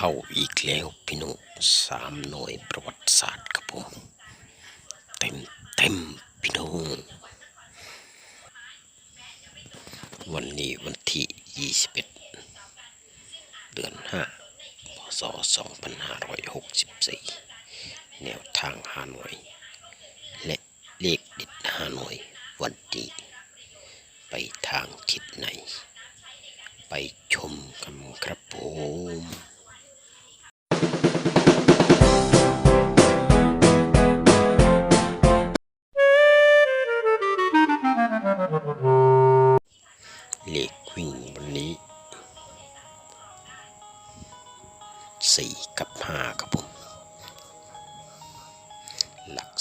เข้าอีกแล้วพี่น้องสามหน่วยประวัติศาสตร์ครับผม เต็มเต็มพี่น้องวันนี้วันที่ 21 เดือน 5 พศ 2564 แนวทางฮานอยและเลขเด็ดฮานอยวันนี้ไปทางทิศไหน 4 กับ 5 ครับผม หลัก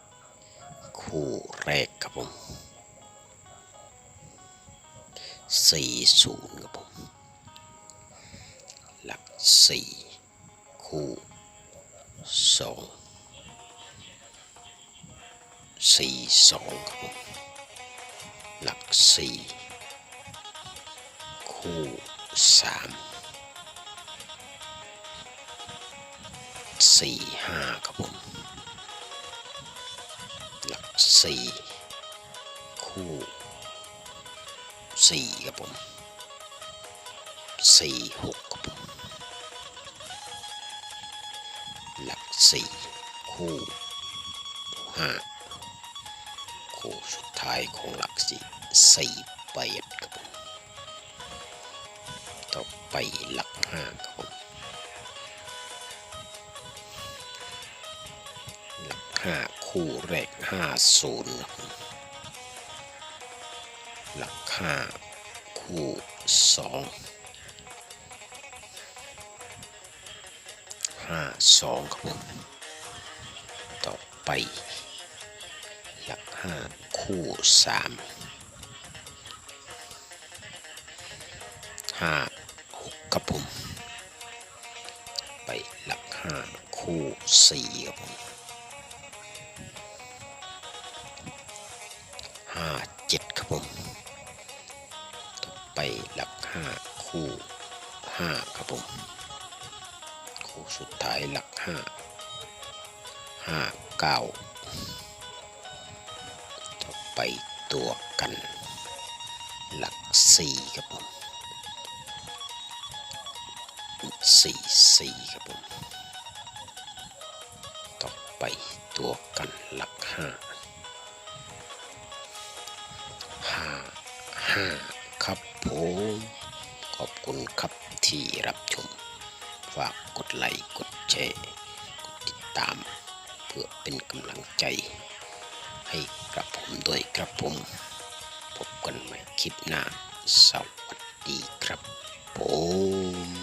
4 คู่แรกครับผม 40 ครับผม หลัก 4 คู่ 2 4 2 ครับผม หลัก 4 คู่ 3 สี่ห้าครับผม หลักสี่คู่สี่ครับผมสี่หกครับผมหลักสี่คู่ห้าคู่สุดท้ายของหลักสี่สี่แปดครับผมต่อไปหลักห้าครับ ผมหลักห้าคู่แรกห้าศูนย์หลักห้าคู่สองห้าสองครับผม ต่อไป หลักห้าคู่สามห้าหกครับผม ไปหลักห้าคู่สี่ครับผม ห้าเจ็ดครับผมต่อไปหลักห้าคู่ห้าครับผม คู่สุดท้ายหลักห้าห้าเก้าต่อไปตัวกัน หลักสี่ครับผมสี่สี่ครับผม ต่อไปตัวกัน ครับผมขอบคุณครับที่รับชม ฝากกดไลค์กดแชร์กดติดตาม เพื่อเป็นกำลังใจ ให้กับผมด้วยครับผม พบกันใหม่คลิปหน้าสวัสดีครับผม